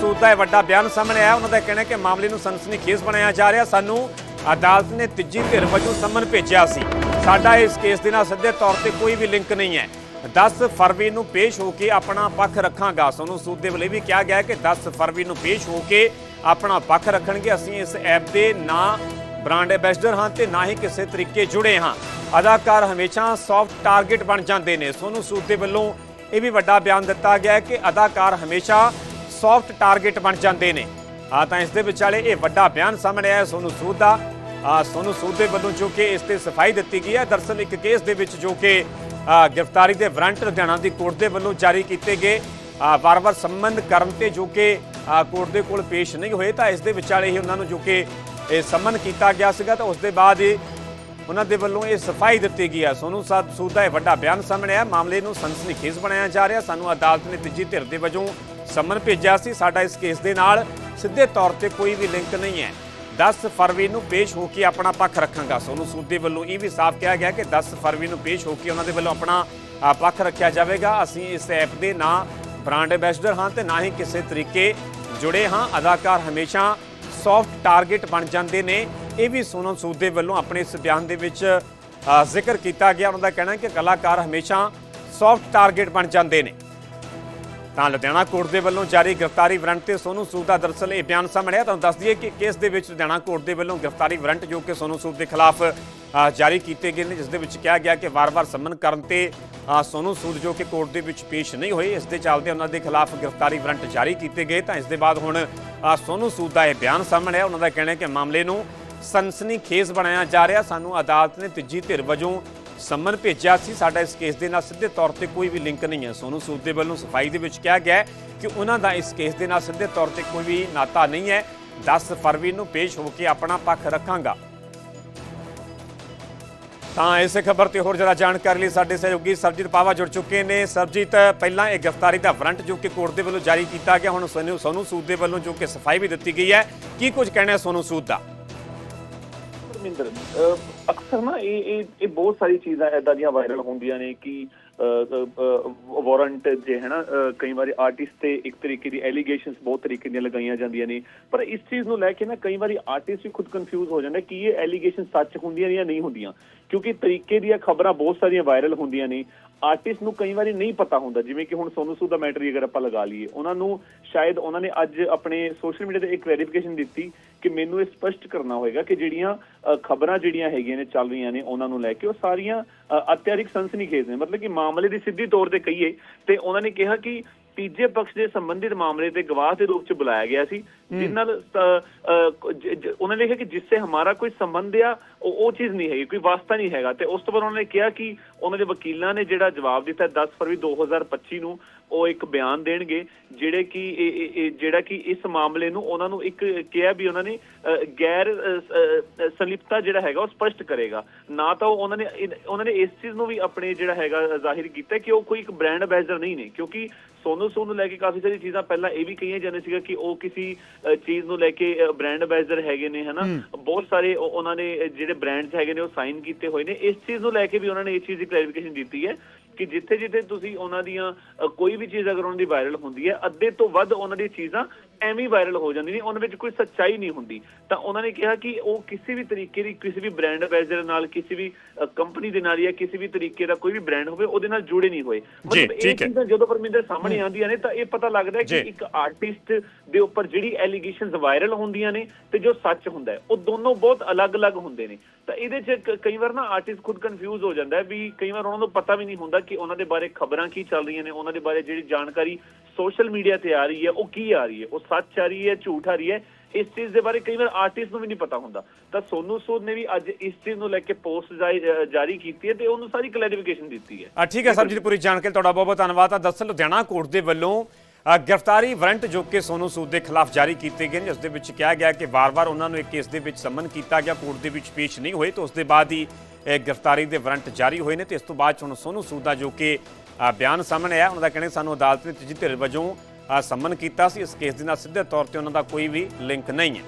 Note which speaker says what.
Speaker 1: ਸੂਦ ਦਾ ਇਹ ਵੱਡਾ ਬਿਆਨ ਸਾਹਮਣੇ ਆਇਆ, ਉਹਨਾਂ ਦਾ ਕਹਿਣਾ ਹੈ ਕਿ ਮਾਮਲੇ ਨੂੰ ਸਨਸਨੀਖੇਜ਼ ਬਣਾਇਆ ਜਾ ਰਿਹਾ। ਸਾਨੂੰ ਅਦਾਲਤ ਨੇ ਤੀਜੀ ਧਿਰ ਵਜੋਂ ਸੰਮਨ ਭੇਜਿਆ ਸੀ। ਸਾਡਾ ਇਸ ਕੇਸ ਦੇ ਨਾਲ ਸਿੱਧੇ ਤੌਰ ਤੇ ਕੋਈ ਵੀ ਲਿੰਕ ਨਹੀਂ ਹੈ। 10 ਫਰਵਰੀ ਨੂੰ ਪੇਸ਼ ਹੋ ਕੇ ਆਪਣਾ ਪੱਖ ਰੱਖਾਂਗਾ। ਸੋਨੂੰ ਸੂਦ ਦੇ ਵੱਲੋਂ ਵੀ ਕਿਹਾ ਗਿਆ ਕਿ 10 ਫਰਵਰੀ ਨੂੰ ਪੇਸ਼ ਹੋ ਕੇ ਆਪਣਾ ਪੱਖ ਰੱਖਣਗੇ। ਅਸੀਂ ਇਸ ਐਪ ਦੇ ਨਾ ਬ੍ਰਾਂਡ ਐਂਬੈਸਡਰ ਹਾਂ ਤੇ ਨਾ ਹੀ ਕਿਸੇ ਤਰੀਕੇ ਜੁੜੇ ਹਾਂ। ਅਦਾਕਾਰ ਹਮੇਸ਼ਾ ਸੌਫਟ ਟਾਰਗੇਟ ਬਣ ਜਾਂਦੇ ਨੇ। ਸੋਨੂੰ ਸੂਦ ਦੇ ਵੱਲੋਂ ਇਹ ਵੀ ਵੱਡਾ ਬਿਆਨ ਦਿੱਤਾ ਗਿਆ ਕਿ ਅਦਾਕਾਰ ਹਮੇਸ਼ਾ ਸੌਫਟ ਟਾਰਗੇਟ ਬਣ ਜਾਂਦੇ ਨੇ। ਆ ਤਾਂ ਇਸ ਦੇ ਵਿਚਾਲੇ ਇਹ ਵੱਡਾ ਬਿਆਨ ਸਾਹਮਣੇ ਆਇਆ ਸੋਨੂੰ ਸੂਦ ਦਾ। ਆ ਸੋਨੂੰ ਸੂਦ ਦੇ ਵੱਲੋਂ ਜੋ ਕਿ ਇਸ ਤੇ ਸਫ਼ਾਈ ਦਿੱਤੀ ਗਈ ਹੈ। ਦਰਸਲ ਇੱਕ ਕੇਸ ਦੇ ਵਿੱਚ ਜੋ ਕਿ ਗ੍ਰਿਫਤਾਰੀ ਦੇ ਵਾਰੰਟ ਲੁਧਿਆਣਾ ਦੀ ਕੋਰਟ ਦੇ ਵੱਲੋਂ ਜਾਰੀ ਕੀਤੇ ਗਏ। ਵਾਰ-ਵਾਰ ਸੰਬੰਧ ਕਰਨ ਤੇ ਜੋ ਕਿ ਕੋਰਟ ਦੇ ਕੋਲ ਪੇਸ਼ ਨਹੀਂ ਹੋਏ, ਤਾਂ ਇਸ ਦੇ ਵਿਚਾਲੇ ਹੀ ਉਹਨਾਂ ਨੂੰ ਜੋ ਕਿ, ਇਹ ਸੰਮਨ ਕੀਤਾ ਗਿਆ ਸੀਗਾ। ਤਾਂ ਉਸ ਦੇ ਬਾਅਦ ਉਹਨਾਂ ਦੇ ਵੱਲੋਂ ਇਹ ਸਫ਼ਾਈ ਦਿੱਤੀ ਗਈ ਹੈ। ਸੋਨੂੰ ਸਾਹਿਬ ਸੂਦ ਦਾ ਇਹ ਵੱਡਾ ਬਿਆਨ ਸਾਹਮਣੇ ਆਇਆ। ਮਾਮਲੇ ਨੂੰ ਸਨਸਨੀਖੇਜ਼ ਬਣਾਇਆ ਜਾ ਰਿਹਾ। ਸਾਨੂੰ ਅਦਾਲਤ ਨੇ ਤੀਜੀ ਧਿਰ ਦੇ ਵਜੋਂ ਸੰਮਨ ਭੇਜਿਆ ਸੀ, ਸਾਡਾ ਇਸ ਕੇਸ ਦੇ ਨਾਲ ਸਿੱਧੇ ਤੌਰ ਤੇ ਕੋਈ ਵੀ ਲਿੰਕ ਨਹੀਂ ਹੈ। 10 ਫਰਵਰੀ ਨੂੰ ਪੇਸ਼ ਹੋ ਕੇ ਆਪਣਾ ਪੱਖ ਰੱਖਾਂਗਾ। ਸੋਨੂੰ ਸੂਦ ਦੇ ਵੱਲੋਂ ਇਹ ਵੀ ਸਾਫ਼ ਕਿਹਾ ਗਿਆ ਕਿ 10 ਫਰਵਰੀ ਨੂੰ ਪੇਸ਼ ਹੋ ਕੇ ਉਹਨਾਂ ਦੇ ਵੱਲੋਂ ਆਪਣਾ ਪੱਖ ਰੱਖਿਆ ਜਾਵੇਗਾ। ਅਸੀਂ ਇਸ ਐਪ ਦੇ ਨਾ ਬ੍ਰਾਂਡ ਐਂਬੈਸਡਰ ਹਾਂ ਤੇ ਨਾ ਹੀ ਕਿਸੇ ਤਰੀਕੇ ਜੁੜੇ ਹਾਂ। ਅਦਾਕਾਰ ਹਮੇਸ਼ਾ ਸੌਫਟ ਟਾਰਗੇਟ ਬਣ ਜਾਂਦੇ ਨੇ। ਇਹ ਵੀ ਸੋਨਮ ਸੂਦ ਦੇ ਵੱਲੋਂ ਆਪਣੇ ਇਸ ਬਿਆਨ ਦੇ ਵਿੱਚ ਜ਼ਿਕਰ ਕੀਤਾ ਗਿਆ। ਉਹਨਾਂ ਦਾ ਕਹਿਣਾ ਹੈ ਕਿ ਕਲਾਕਾਰ ਹਮੇਸ਼ਾ ਸੌਫਟ ਟਾਰਗੇਟ ਬਣ ਜਾਂਦੇ ਨੇ। ਤਾਂ ਲੁਧਿਆਣਾ ਕੋਰਟ ਦੇ ਵੱਲੋਂ ਜਾਰੀ ਗ੍ਰਿਫਤਾਰੀ ਵਾਰੰਟ ਤੇ ਸੋਨੂ ਸੂਦ ਦਾ ਦਰਅਸਲ ਇਹ ਬਿਆਨ ਸਾਹਮਣੇ ਆਇਆ। ਤੁਹਾਨੂੰ ਦੱਸ ਦਈਏ ਕਿ ਕੇਸ ਦੇ ਵਿੱਚ ਲੁਧਿਆਣਾ ਕੋਰਟ ਦੇ ਵੱਲੋਂ ਗ੍ਰਿਫਤਾਰੀ ਵਾਰੰਟ ਜੋ ਕਿ ਸੋਨੂ ਸੂਦ ਦੇ ਖਿਲਾਫ ਜਾਰੀ ਕੀਤੇ ਗਏ ਨੇ ਜਿਸ ਦੇ ਵਿੱਚ ਕਿਹਾ ਗਿਆ ਕਿ ਵਾਰ-ਵਾਰ ਸੰਮਨ ਕਰਨ ਤੇ ਅ, ਸੋਨੂ ਸੂਦ ਜੋ ਕਿ ਕੋਰਟ ਦੇ ਵਿੱਚ ਪੇਸ਼ ਨਹੀਂ ਹੋਏ ਇਸ ਦੇ ਚੱਲਦੇ ਉਹਨਾਂ ਦੇ ਖਿਲਾਫ ਗ੍ਰਿਫਤਾਰੀ ਵਾਰੰਟ ਜਾਰੀ ਕੀਤੇ ਗਏ। ਤਾਂ ਇਸ ਦੇ ਬਾਅਦ ਹੁਣ ਅ, ਸੋਨੂ ਸੂਦ ਦਾ ਇਹ ਬਿਆਨ ਸਾਹਮਣੇ ਆਇਆ। ਉਹਨਾਂ ਦਾ ਕਹਿਣਾ ਹੈ ਕਿ ਮਾਮਲੇ ਨੂੰ ਸਨਸਨੀ ਖੇਜ਼ ਬਣਾਇਆ ਜਾ ਰਿਹਾ। ਸਾਨੂੰ ਅਦਾਲਤ ਨੇ ਤੀਜੀ ਧਿਰ ਵਜੋਂ ਸੰਮਨ ਭੇਜਿਆ ਸੀ। ਸਾਡਾ ਇਸ ਕੇਸ ਦੇ ਨਾਲ ਸਿੱਧੇ ਤੌਰ ਤੇ ਕੋਈ ਵੀ ਲਿੰਕ ਨਹੀਂ ਹੈ। ਸੋਨੂ ਸੂਦ ਦੇ ਵੱਲੋਂ ਸਫ਼ਾਈ ਦੇ ਵਿੱਚ ਕਿਹਾ ਗਿਆ ਕਿ ਉਹਨਾਂ ਦਾ ਇਸ ਕੇਸ ਦੇ ਨਾਲ ਸਿੱਧੇ ਤੌਰ ਤੇ ਕੋਈ ਵੀ ਨਾਤਾ ਨਹੀਂ ਹੈ। 10 ਫਰਵਰੀ ਨੂੰ ਪੇਸ਼ ਹੋ ਕੇ ਆਪਣਾ ਪੱਖ ਰੱਖਾਂਗਾ। ਤਾਂ ਇਸੇ ਖਬਰ ਤੇ ਹੋਰ ਜ਼ਿਆਦਾ ਜਾਣਕਾਰੀ ਲਈ ਸਾਡੇ ਸਹਿਯੋਗੀ ਸਰਜੀਤ ਪਾਵਾ ਜੁੜ ਚੁੱਕੇ ਨੇ। ਸਰਜੀਤ ਪਹਿਲਾਂ ਇਹ ਗ੍ਰਿਫਤਾਰੀ ਦਾ ਵਾਰੰਟ ਜੋ ਕਿ ਕੋਰਟ ਦੇ ਵੱਲੋਂ ਜਾਰੀ ਕੀਤਾ ਗਿਆ, ਹੁਣ ਸੋਨੂ ਸੋਨੂ ਸੂਦ ਦੇ ਵੱਲੋਂ ਜੋ ਕਿ ਸਫ਼ਾਈ ਵੀ ਦਿੱਤੀ ਗਈ ਹੈ। ਕੀ ਕੁਝ ਕਹਿਣਾ ਹੈ ਸੋਨੂ ਸੂਦ ਦਾ?
Speaker 2: ਧਰਮਿੰਦਰ ਅਕਸਰ ਨਾ ਇਹ ਇਹ ਇਹ ਬਹੁਤ ਸਾਰੀ ਚੀਜ਼ਾਂ ਐਦਾਂ ਦੀਆਂ ਵਾਇਰਲ ਹੁੰਦੀਆਂ ਨੇ ਕਿ ਵਾਰੰਟ ਜੇ ਹੈ ਨਾ ਕਈ ਵਾਰੀ ਆਰਟਿਸਟ ਤੇ ਇੱਕ ਤਰੀਕੇ ਦੀ ਐਲੀਗੇਸ਼ਨਸ ਬਹੁਤ ਤਰੀਕੇ ਦੀਆਂ ਲਗਾਈਆਂ ਜਾਂਦੀਆਂ ਨੇ। ਪਰ ਇਸ ਚੀਜ਼ ਨੂੰ ਲੈ ਕੇ ਨਾ ਕਈ ਵਾਰੀ ਆਰਟਿਸਟ ਵੀ ਖੁਦ ਕਨਫਿਊਜ਼ ਹੋ ਜਾਂਦਾ ਕਿ ਇਹ ਐਲੀਗੇਸ਼ਨ ਸੱਚ ਹੁੰਦੀਆਂ ਜਾਂ ਨਹੀਂ ਹੁੰਦੀਆਂ। ਕਿਉਂਕਿ ਤਰੀਕੇ ਦੀਆਂ ਖਬਰਾਂ ਬਹੁਤ ਸਾਰੀਆਂ ਵਾਇਰਲ ਹੁੰਦੀਆਂ ਨੇ। ਆਰਟਿਸਟ ਨੂੰ ਕਈ ਵਾਰੀ ਨਹੀਂ ਪਤਾ ਹੁੰਦਾ, ਜਿਵੇਂ ਕਿ ਹੁਣ ਸੋਨੂ ਸੂਦ ਦਾ ਮੈਟਰ ਅਗਰ ਆਪਾਂ ਲਗਾ ਲਈਏ। ਉਹਨਾਂ ਨੂੰ ਸ਼ਾਇਦ ਉਹਨਾਂ ਨੇ ਅੱਜ ਆਪਣੇ ਸੋਸ਼ਲ ਮੀਡੀਆ ਤੇ ਇੱਕ ਵੈਰੀਫਿਕੇਸ਼ਨ ਦਿੱਤੀ ਕਿ ਮੈਨੂੰ ਇਹ ਸਪਸ਼ਟ ਕਰਨਾ ਹੋਏਗਾ ਕਿ ਜਿਹੜੀਆਂ ਖਬਰਾਂ ਜਿਹੜੀਆਂ ਹੈਗੀਆਂ ਨੇ ਚੱਲ ਰਹੀਆਂ ਨੇ ਉਹਨਾਂ ਨੂੰ ਲੈ ਕੇ ਉਹ ਸਾਰੀਆਂ ਅਤਿਆਰਿਕ ਸਨਸਨੀਖੇਜ਼ ਨੇ। ਮਤਲਬ ਕਿ ਮਾਮਲੇ ਦੀ ਸਿੱਧੀ ਤੌਰ ਤੇ ਕਹੀਏ ਤੇ ਉਹਨਾਂ ਨੇ ਕਿਹਾ ਕਿ ਤੀਜੇ ਪਕਸ਼ ਦੇ ਸੰਬੰਧਿਤ ਮਾਮਲੇ ਤੇ ਗਵਾਹ ਦੇ ਰੂਪ ਚ ਬੁਲਾਇਆ ਗਿਆ ਸੀ ਜਿਸ ਨਾਲ ਉਹਨਾਂ ਨੇ ਲਿਖਿਆ ਕਿ ਜਿਸ ਸੇ ਹਮਾਰਾ ਕੋਈ ਸੰਬੰਧ ਆ ਉਹ ਉਹ ਚੀਜ਼ ਨਹੀਂ ਹੈਗੀ ਕੋਈ ਵਾਸਤਾ ਨਹੀਂ ਹੈਗਾ। ਤੇ ਉਸ ਤੋਂ ਬਾਅਦ ਉਹਨਾਂ ਨੇ ਕਿਹਾ ਕਿ ਉਹਨਾਂ ਦੇ ਵਕੀਲਾਂ ਨੇ ਜਿਹੜਾ ਜਵਾਬ ਦਿੱਤਾ 10 ਫਰਵਰੀ 2025 ਨੂੰ ਉਹ ਇੱਕ ਬਿਆਨ ਦੇਣਗੇ ਜਿਹੜੇ ਕਿ ਜਿਹੜਾ ਕਿ ਇਸ ਮਾਮਲੇ ਨੂੰ ਉਹਨਾਂ ਨੂੰ ਇੱਕ ਕਿਹਾ ਵੀ ਉਹਨਾਂ ਨੇ ਗੈਰ ਸੰਲਿਪਤਾ ਜਿਹੜਾ ਹੈਗਾ ਉਹ ਸਪਸ਼ਟ ਕਰੇਗਾ। ਨਾ ਤਾਂ ਉਹ ਉਹਨਾਂ ਨੇ ਉਹਨਾਂ ਨੇ ਇਸ ਚੀਜ਼ ਨੂੰ ਵੀ ਆਪਣੇ ਜਿਹੜਾ ਹੈਗਾ ਜ਼ਾਹਿਰ ਕੀਤਾ ਕਿ ਉਹ ਕੋਈ ਇੱਕ ਬ੍ਰਾਂਡ ਐਂਬੈਸਡਰ ਨਹੀਂ ਨੇ ਕਿਉਂਕਿ ਸੋਨੂ ਸੂਦ ਨੂੰ ਲੈ ਕੇ ਕਾਫੀ ਸਾਰੀ ਚੀਜ਼ਾਂ ਪਹਿਲਾਂ ਇਹ ਵੀ ਕਹੀਆਂ ਜਾਂਦੇ ਸੀਗਾ ਕਿ ਉਹ ਕਿਸੇ ਚੀਜ਼ ਨੂੰ ਲੈ ਕੇ ਬ੍ਰਾਂਡ ਐਂਬੈਸਡਰ ਹੈਗੇ ਨੇ ਹਨਾ? ਬਹੁਤ ਸਾਰੇ ਉਹ- ਉਹਨਾਂ ਨੇ ਜਿਹੜੇ ਬ੍ਰਾਂਡਸ ਹੈਗੇ ਨੇ ਉਹ ਸਾਈਨ ਕੀਤੇ ਹੋਏ ਨੇ। ਇਸ ਚੀਜ਼ ਨੂੰ ਲੈ ਕੇ ਵੀ ਉਹਨਾਂ ਨੇ ਇਹ ਚੀਜ਼ ਦੀ ਕਲੈਰੀਫਿਕੇਸ਼ਨ ਦਿੱਤੀ ਹੈ। ਕਿ ਜਿੱਥੇ ਜਿੱਥੇ ਤੁਸੀਂ ਉਹਨਾਂ ਦੀਆਂ ਕੋਈ ਵੀ ਚੀਜ਼ ਅਗਰ ਉਹਨਾਂ ਦੀ ਵਾਇਰਲ ਹੁੰਦੀ ਹੈ, ਅੱਧੇ ਤੋਂ ਵੱਧ ਉਹਨਾਂ ਦੀ ਚੀਜ਼ਾਂ ਐਵੇਂ ਵਾਇਰਲ ਹੋ ਜਾਂਦੀਆਂ ਨੇ ਉਹਨਾਂ ਵਿੱਚ ਕੋਈ ਸੱਚਾਈ ਨਹੀਂ ਹੁੰਦੀ ਤਾਂ ਉਹਨਾਂ ਨੇ ਕਿਹਾ ਕਿ ਉਹ ਕਿਸੇ ਵੀ ਤਰੀਕੇ ਦੀ ਕਿਸੇ ਵੀ ਬ੍ਰਾਂਡ ਐਂਬੈਸਡਰ ਨਾਲ ਕਿਸੇ ਵੀ ਕੰਪਨੀ ਦੇ ਨਾਲ ਜਾਂ ਕਿਸੇ ਵੀ ਤਰੀਕੇ ਦਾ ਕੋਈ ਵੀ ਬ੍ਰਾਂਡ ਹੋਵੇ ਉਹਦੇ ਨਾਲ ਜੁੜੇ ਨਹੀਂ ਹੋਏ
Speaker 1: ਜੀ,
Speaker 2: ਇਹ। ਚੀਜ਼ਾਂ ਜਦੋਂ ਪਰਮਿੰਦਰ ਸਾਹਮਣੇ ਆਉਂਦੀਆਂ ਨੇ ਤਾਂ ਇਹ ਪਤਾ ਲੱਗਦਾ ਹੈ ਕਿ। ਇੱਕ ਆਰਟਿਸਟ ਦੇ ਉੱਪਰ ਜਿਹੜੀ ਐਲੀਗੇਸ਼ਨਸ ਵਾਇਰਲ ਹੁੰਦੀਆਂ ਨੇ ਤੇ ਜੋ ਸੱਚ ਹੁੰਦਾ ਹੈ ਉਹ ਦੋਨੋਂ ਬਹੁਤ ਅਲੱਗ-ਅਲੱਗ ਹੁੰਦੇ ਨੇ ਤਾਂ ਇਹਦੇ 'ਚ ਕਈ ਵਾਰ ਨਾ ਆਰਟਿਸਟ ਖੁਦ ਕਨਫਿਊਜ਼ ਹੋ ਜਾਂਦਾ ਹੈ ਵੀ ਕਈ ਵਾਰ ਉਹਨਾਂ ਨੂੰ ਪਤਾ ਵੀ ਨਹੀਂ ਹੁੰਦਾ ਕਿ ਉਹਨਾਂ ਦੇ ਬਾਰੇ ਖਬਰਾਂ ਕੀ ਚੱਲ ਰਹੀਆਂ ਨੇ ਉਹਨਾਂ ਦੇ ਬਾਰੇ ਜਿਹੜੀ ਜਾਣਕਾਰੀ ਸੋਸ਼ਲ ਮੀਡੀਆ ਤੇ ਆ ਰਹੀ ਹੈ ਉਹ ਕੀ ਆ ਰਹੀ ਹੈ ਉਹ ਸੱਚ ਆ ਰਹੀ ਹੈ ਝੂਠ ਆ ਰਹੀ ਹੈ। ਇਸ ਚੀਜ਼ ਦੇ ਬਾਰੇ ਕਈ ਵਾਰ ਆਰਟਿਸਟ ਨੂੰ ਵੀ ਨਹੀਂ ਪਤਾ ਹੁੰਦਾ। ਤਾਂ ਸੋਨੂ ਸੂਦ ਨੇ ਵੀ ਅੱਜ ਇਸ ਚੀਜ਼ ਨੂੰ ਲੈ ਕੇ ਪੋਸਟ ਜਾਰੀ ਕੀਤੀ ਹੈ ਤੇ ਉਹਨੂੰ ਸਾਰੀ ਕਲੈਰੀਫਿਕੇਸ਼ਨ ਦਿੱਤੀ ਹੈ।
Speaker 1: ਆ ਠੀਕ ਹੈ ਸਰਜੀਤ ਪੂਰੀ ਜਾਣਕਾਰੀ ਤੁਹਾਡਾ ਬਹੁਤ ਬਹੁਤ ਧੰਨਵਾਦ। ਆ ਦਰਅਸਲ ਲੁਧਿਆਣਾ ਕੋਰਟ ਦੇ ਵੱਲੋਂ ਗ੍ਰਿਫਤਾਰੀ ਵਾਰੰਟ ਜੋ ਕਿ ਸੋਨੂ ਸੂਦ ਦੇ ਖਿਲਾਫ ਜਾਰੀ ਕੀਤੇ ਗਏ ਨੇ ਜਿਸ ਦੇ ਵਿੱਚ ਕਿਹਾ ਗਿਆ ਕਿ ਵਾਰ-ਵਾਰ ਉਹਨਾਂ ਨੂੰ ਇੱਕ ਕੇਸ ਦੇ ਵਿੱਚ ਸੰਮਨ ਕੀਤਾ ਗਿਆ ਕੋਰਟ ਦੇ ਵਿੱਚ ਪੇਸ਼ ਨਹੀਂ ਹੋਏ ਤਾਂ ਉਸ ਦੇ ਬਾਅਦ ਹੀ ਗ੍ਰਿਫਤਾਰੀ ਦੇ ਵਾਰੰਟ ਜਾਰੀ ਹੋਏ ਨੇ ਤੇ ਇਸ ਤੋਂ ਬਾਅਦ ਹੁਣ ਸੋਨੂ ਸੂਦ ਦਾ ਜੋ ਕਿ ਬਿਆਨ ਸਾਹਮਣੇ ਆਇਆ ਉਹਨਾਂ ਦਾ ਕਹਿਣਾ ਸਾਨੂੰ ਅਦਾਲਤ ਨੇ ਤੀਜੀ ਧਿਰ ਵਜੋਂ ਸੰਮਨ ਕੀਤਾ ਸੀ। ਇਸ ਕੇਸ ਦੇ ਨਾਲ ਸਿੱਧੇ ਤੌਰ ਤੇ ਉਹਨਾਂ ਦਾ ਕੋਈ ਵੀ ਲਿੰਕ ਨਹੀਂ ਹੈ।